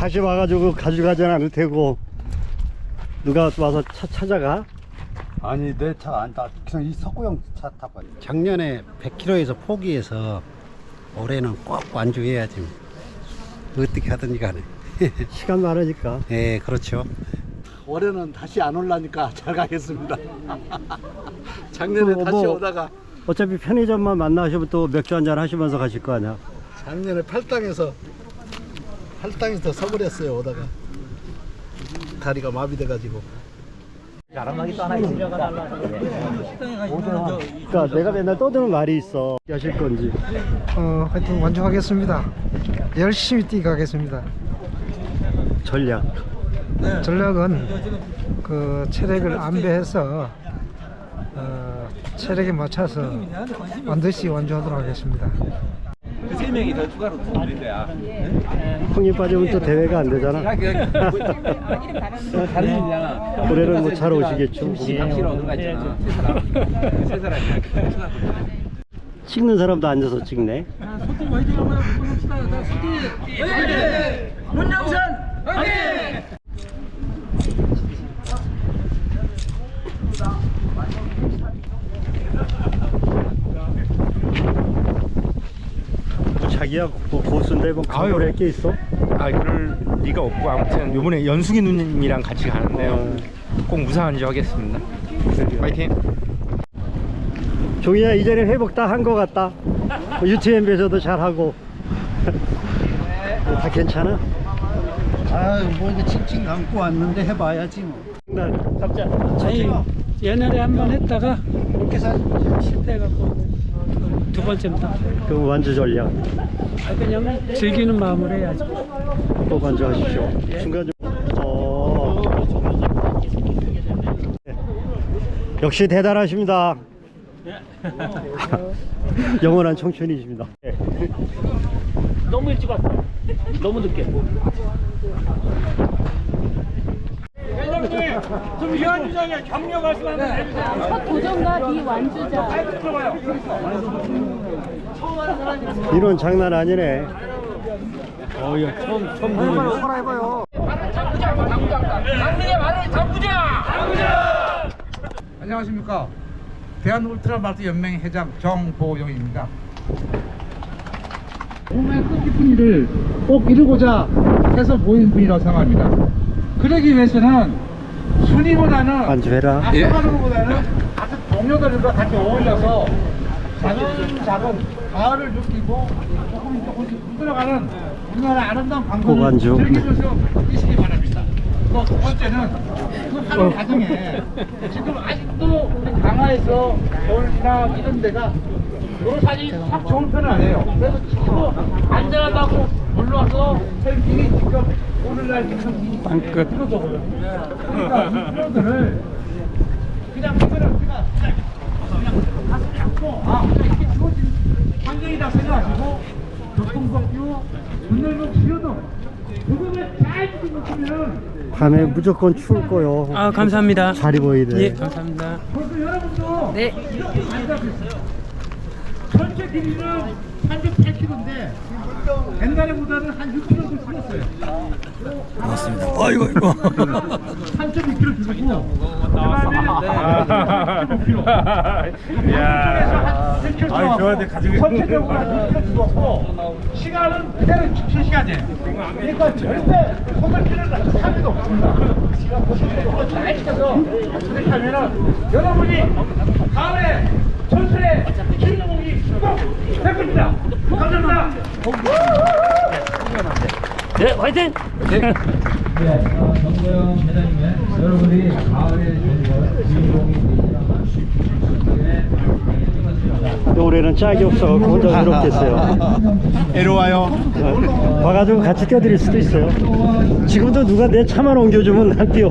다시 와가지고 가져가진 않을 테고 누가 와서 차 찾아가? 아니 내 차 안 타. 그냥 이 석구형 차 타고 왔네. 작년에 100km에서 포기해서 올해는 꼭 완주해야지. 어떻게 하든지 간에. 시간 많으니까. 예, 그렇죠. 올해는 다시 안 올라니까 잘 가겠습니다. 작년에 또 다시 뭐- 오다가 어차피 편의점만 만나시면 또 맥주 한잔 하시면서 가실 거 아니야. 작년에 팔당에서 팔당에서 서울했어요 오다가 다리가 마비돼가지고 그러니까 내가 맨날 떠드는 말이 있어. 하실 건지. 어, 하여튼 완주하겠습니다. 열심히 뛰가겠습니다. 전략. 전략은 그 체력을 안배해서 어, 체력에 맞춰서 반드시 완주하도록 하겠습니다. 형님 빠지면 또 대회가 안 되잖아. 올해는 뭐잘 오시겠죠. 찍는 사람도 앉아서 찍네. 자기야? 뭐 고수인데 뭐 각오를 할게 있어? 아 그럴 리가 없고 아무튼 요번에 연숙이 누님이랑 같이 가는데요. 꼭 무사 안주하겠습니다. 파이팅! 종이야 이전에 회복 다 한 거 같다. UTM에서도 잘하고. 다 괜찮아? 아뭐 이게 칭칭 감고 왔는데 해봐야지 뭐. 난 아니 옛날에 한 번 했다가 실패해갖고 두 번째부터 그 완주 전략. 아, 그냥 즐기는 마음으로 해야지 꼭 완주 하십시오. 중간 좀 어... 역시 대단하십니다. 영원한 청춘이십니다. 너무 일찍 왔어. 너무 늦게 첫 도전과 비완주자. 이런 장난 아니네. 안녕하십니까. 대한 울트라마라톤 연맹 회장 정보용입니다. 꿈의 뜻깊은 일을 꼭 이루고자 해서 모인 분이라고 생각합니다. 그러기 위해서는 순위보다는 완주해라 앞서가는 것보다는 같은 동료들과 같이 어울려서 작은 작은 가을을 느끼고 조금 조금씩 흔들어가는 우리나라 아름다운 방송을 고관주. 즐기면서 뛰시기 바랍니다. 또 두 번째는 그 하는 과정에 지금 아직도 우리 강화에서 겨울이나 이런 데가 딱 좋은 편은 아니에요. 그래서 친구 안전하다고 불러서 헬핑이 직접 오늘날 지금 땅끝. 필요적으로. 그러니까 이 필요들을 그냥 이거를 우리가 그냥 가슴 잡고 아 우리가 이렇게 주어진 환경이다 생각하시고 교통법규 분열목 시효등 그거를 잘 지키고 있으면 밤에 무조건 추울 거요. 아 감사합니다. 잘 입어야 돼. 예 감사합니다. 그래서 여러분도 네. 이렇게 앉아있어요. 전체 길이는 308km인데 옛날에보다는 한 6km 정도 줄었어요. 맞습니다. 아이고 이거 3.2km 줄고 그다음에 이야. 아이 저한테 가지고 전체적으로 한 6km 줄었고 시간은 그대로 7시간이에요. 그러니까 절대 손을 필요는 차이도 없습니다. 잘 지켜서 그렇게 하면은 여러분이 가을에 철수에 주인공이 꼭 될 겁니다. 감사합니다. 네 화이팅! 올해는 짝이 없어서 혼자 외롭겠어요. 애로와요. 와가지고 같이 뛰어드릴 수도 있어요. 지금도 누가 내 차만 옮겨주면 난 뛰어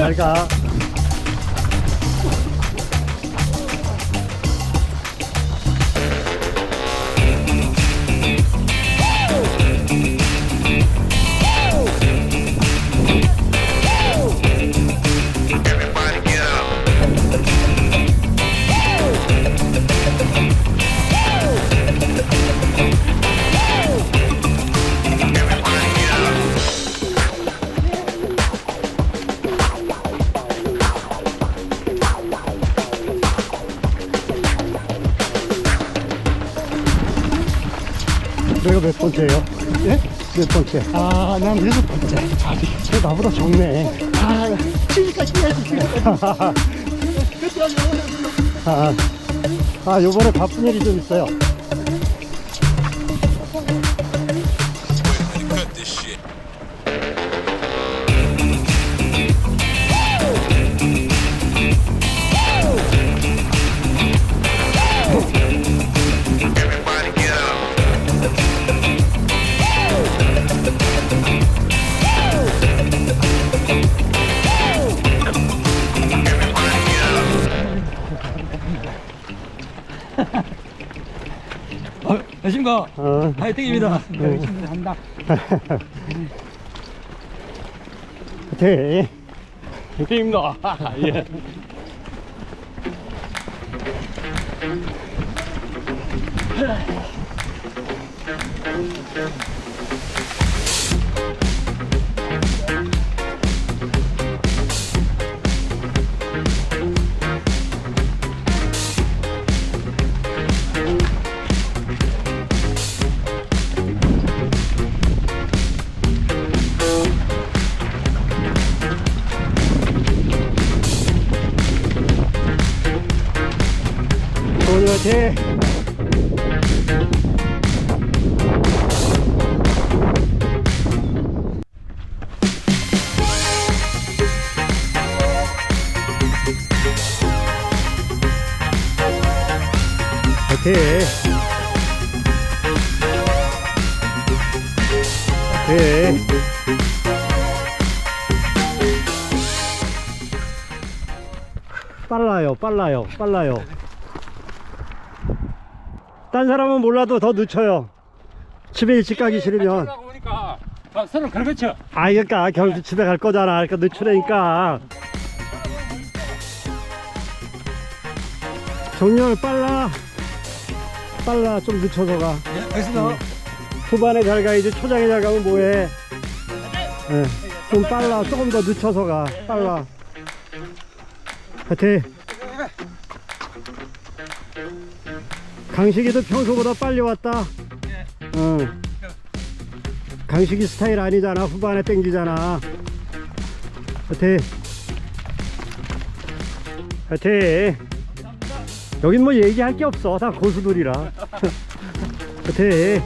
잘 가. 내가 몇 번째? 아, 난 여섯 번째. 아, 저 나보다 적네. 아, 지금까지 아, 아, 요번에 바쁜 일이 좀 있어요. 안녕하십니까. 어, 화이팅입니다. 열심히 한다. 네. 화이팅입니다. 예. 화이팅! 화이팅! 화이팅! 빨라요, 빨라요, 빨라요. 딴 사람은 몰라도 더 늦춰요. 집에 일찍 가기 싫으면. 보니까 아, 서로 걸거쳐. 아, 그러니까 결국 집에 갈 거잖아. 그러니까 늦추라니까. 정렬 빨라. 빨라. 좀 늦춰서 가. 알겠습니다. 후반에 잘 가야지. 초장에 잘 가면 뭐해. 예, 좀 빨라. 조금 더 늦춰서 가. 빨라. 하여튼. 강식이도 평소보다 빨리 왔다. 응. 강식이 스타일 아니잖아. 후반에 땡기잖아. 하여튼. 하여튼. 여긴 뭐 얘기할 게 없어. 다 고수들이라. 하여튼.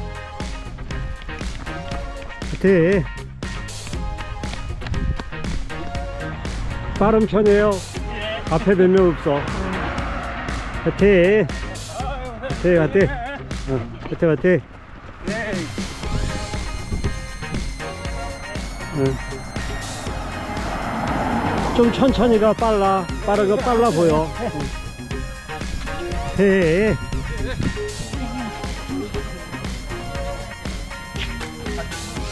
하여튼. 빠른 편이에요. 앞에 몇 명 없어. 하여튼. 하여튼, 하여튼. 어, 하여튼, 하여튼. 응. 좀 천천히 가 빨라. 거 빨라 보여. 해.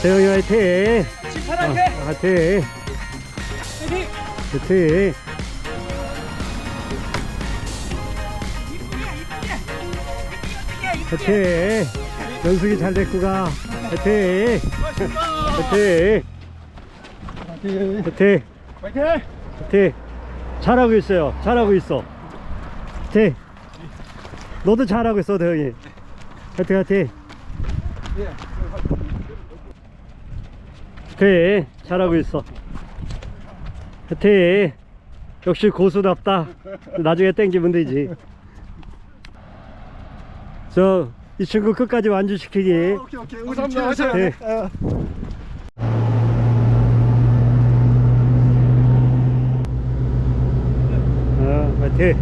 대영이 화이팅! 어, 화이팅 화이팅 화이팅 연숙이 잘 데리고 가 화이팅! 화이팅! 화이팅! 화이팅! 잘하고 있어요. 잘하고 있어. 화이팅! 너도 잘하고 있어 대영이. 화이팅 화이팅! 화이팅 잘하고 있어. 화이팅! 역시 고수답다. 나중에 땡기면 되지 저 이 친구 끝까지 완주시키기. 오케이 오케이. 감사합니다. 네. 아, 화이팅!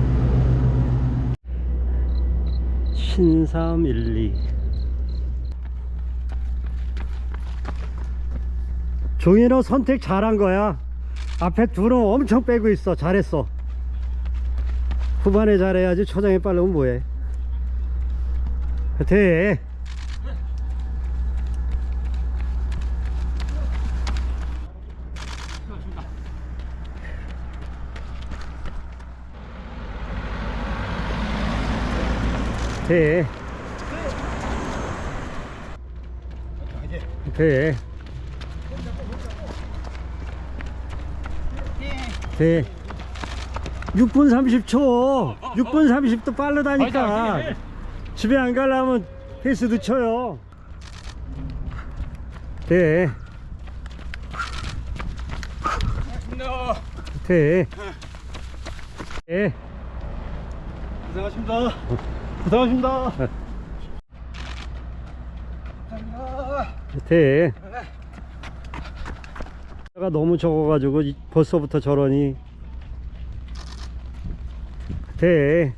신삼일리. 종인호 선택 잘한 거야. 앞에 둘은 엄청 빼고 있어. 잘했어. 후반에 잘해야지 초장에 빠르면 뭐해 화이팅! 돼. 돼. 돼. 6분 30초. 6분 30도 빠르다니까. 집에 안 가려면 페이스 늦춰요. 돼. 돼. 돼. 고생하십니다. 고생하십니다. 돼. 가 너무 적어가지고 이- 벌써부터 저러니 돼.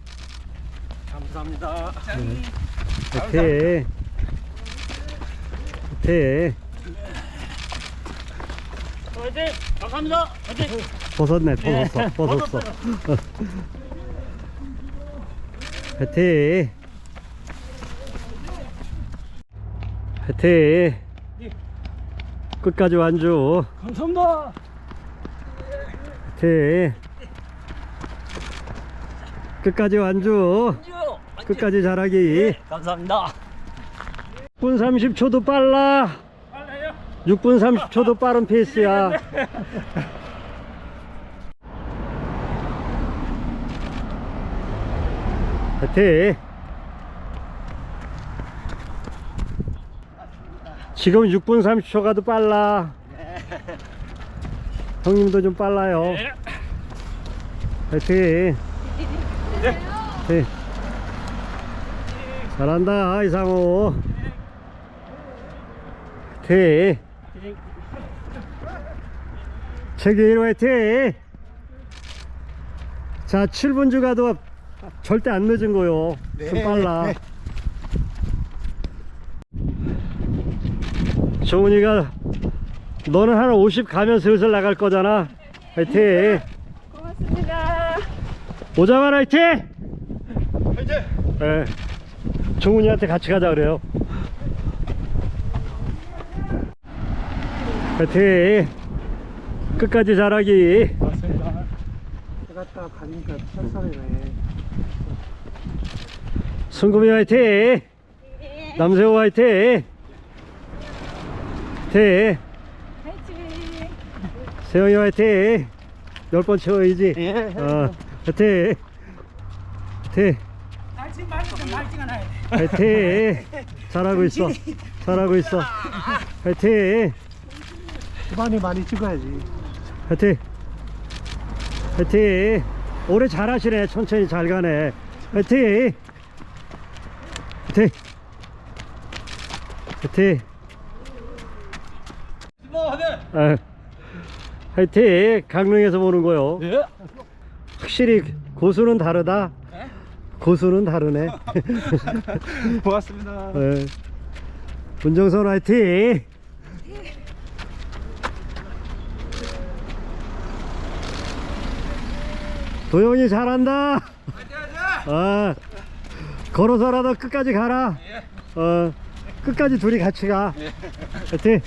감사합니다. 돼. 돼. 감사합니다. 벗었네, 벗었어, 벗었어. 화이팅! 화이팅! 끝까지 완주. 감사합니다. 화이팅! 끝까지 완주. 끝까지 잘하기. 감사합니다. 6분 30초도 빨라. 6분 30초도 빠른 페이스야. 화이팅! 지금 6분 30초가 더 빨라. 형님도 좀 빨라요. 화이팅! 화이팅! 잘한다, 이상호. 화이팅! 책일 화이팅! 자, 7분 주가도 절대 안 늦은 거요. 좀 빨라. 정훈이가 너는 한 50 가면 슬슬 나갈 거잖아. 화이팅! 고맙습니다. 오자만 화이팅! 화이팅! 예. 정훈이한테 같이 가자 그래요. 화이팅! 끝까지 잘하기. 갔다 가니까 쌀쌀이네. 승금이 화이팅! 남세호 화이팅! 화이팅! 화이팅. 세영이 화이팅! 열 번 채워야지. 예. 어, 화이팅! 화이팅! 화이팅! 잘하고 있어. 잘하고 있어. 화이팅! 많이 많이 찍어야지. 화이팅! 화이팅! 올해 잘하시네. 천천히 잘 가네. 화이팅! 화이팅! 화이팅! 아, 화이팅! 강릉에서 보는 거요. 예. 확실히 고수는 다르다. 고수는 다르네. 고맙습니다. 예. 문정선 화이팅! 도영이 잘한다. 아, 걸어서라도 끝까지 가라. 어, 끝까지 둘이 같이 가. 화이팅!